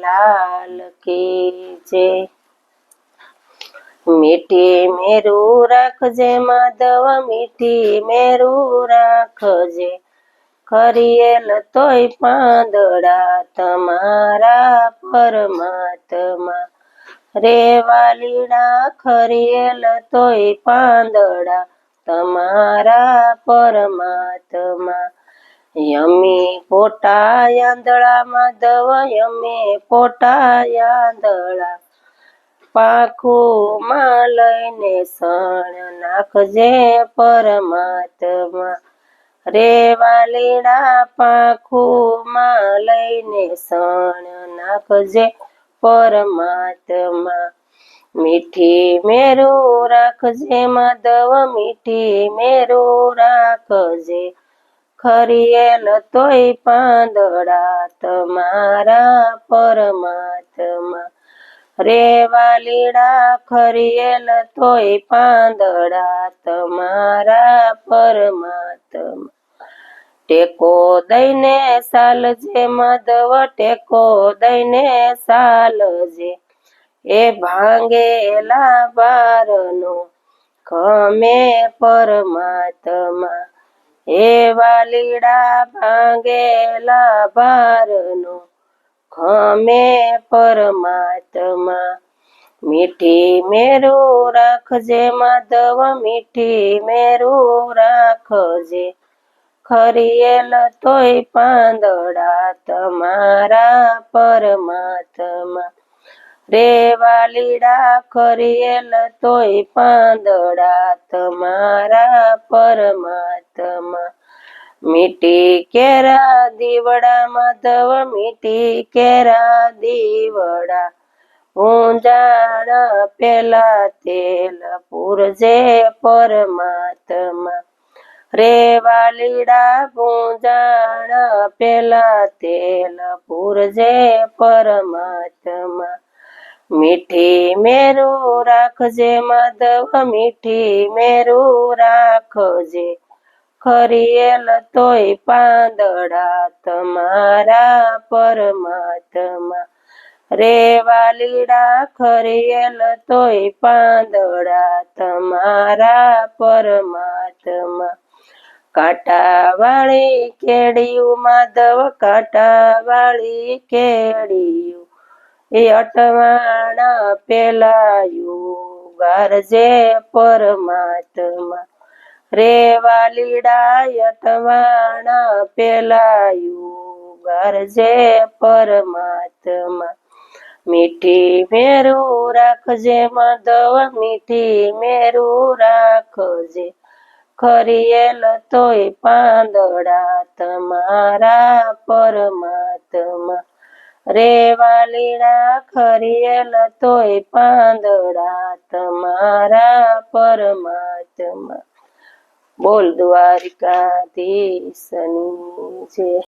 લાલ કી જય મીઠી મેરું રાખજે માધવ, મીઠી મેરું રાખજે. ખરીએલ તોય પાંદડા તમારા પરમાત્મા. રે વાલીડા ખરીએલ તોય પાંદડા તમારા પરમાત્મા. યમી પોટા આંધળા માધવ યમી પોટા આંધળા. પાખું માં લઈને સણ નાખજે પરમાત્મા. રે વાલીડા પાંખુમાં લઈને સણ નાખજે પરમાત્મા. મીઠી મેરું રાખજે માધવ, મીઠી મેરું રાખજે ખરીએલ તોય પાંદડા તમારા પરમાત્મા. રેવા લીડા ખરીએલ તોય પાંદડા તમારા પરમાત્મા. ટેકો દઈને સાલજે માધવ, ટેકો દઈને સાલજે. એ ભાંગેલા બારનો, ખમે પરમાત્મા. એ વાલીડા ભાંગેલા ભારનો ખમે પરમાત્મા. મીઠી મેરું રાખજે માધવ, મીઠી મેરું રાખજે. ખરીએલ તોય પાંદડા તમારા પરમાત્મા. રે વાલીડા ખરીએલ તોય પાંદડા તમારા પરમાત્મા. મીઠી કેરા દીવડા માધવ, મીઠી કેરા દીવડા. ઊંજાણ પેલા તેલ પૂરજે પરમાત્મા. રે વાલીડા પૂંજાણ પેલા તેલ પૂરજે પરમાત્મા. મીઠી મેરું રાખજે માધવ, મીઠી મેરું રાખજે. ખરીએલ તોય પાંદડા તમારા પરમાત્મા. રે વાલીડા ખરીએલ તોય પાંદડા તમારા પરમાત્મા. કાંટાવાળી કેડિયું માધવ, કાંટાવાળી કેડિયું એ અટવાણા પેલાયું ગારજે પરમાત્મા. રે વાલીડા અટવાણા પેલાયું ગારજે પરમાત્મા. મીઠી મેરું રાખજે માધવ, મીઠી મેરું રાખજે. ખરીએલ તોય પાંદડા તમારા પરમાત્મા. રે વાલીડા ખરીએલ તોય પાંદડા તમારા પરમાત્મા. બોલ દ્વારિકાધીશની જય